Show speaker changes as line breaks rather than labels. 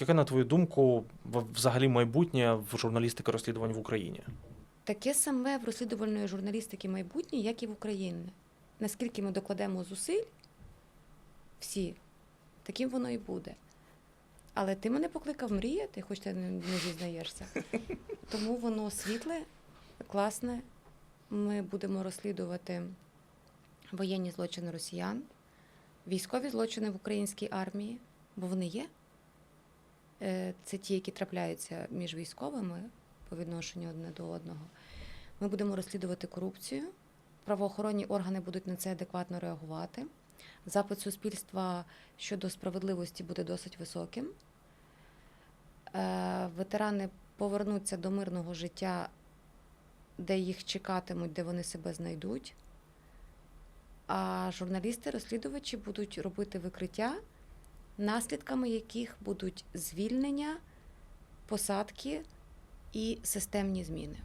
Яке, на твою думку, взагалі майбутнє в журналістики розслідувань в Україні?
Таке саме в розслідувальної журналістики майбутнє, як і в Україні. Наскільки ми докладемо зусиль, всі, таким воно і буде. Але ти мене покликав мріяти, хоч ти не, зізнаєшся. Тому воно світле, класне. Ми будемо розслідувати воєнні злочини росіян, військові злочини в українській армії, бо вони є. Е, Це ті, які трапляються між військовими по відношенню одне до одного. Ми будемо розслідувати корупцію. Правоохоронні органи будуть на це адекватно реагувати. Запит суспільства щодо справедливості буде досить високим. Е, Ветерани повернуться до мирного життя, де їх чекатимуть, де вони себе знайдуть. А журналісти-розслідувачі будуть робити викриття, наслідками яких будуть звільнення, посадки і системні зміни.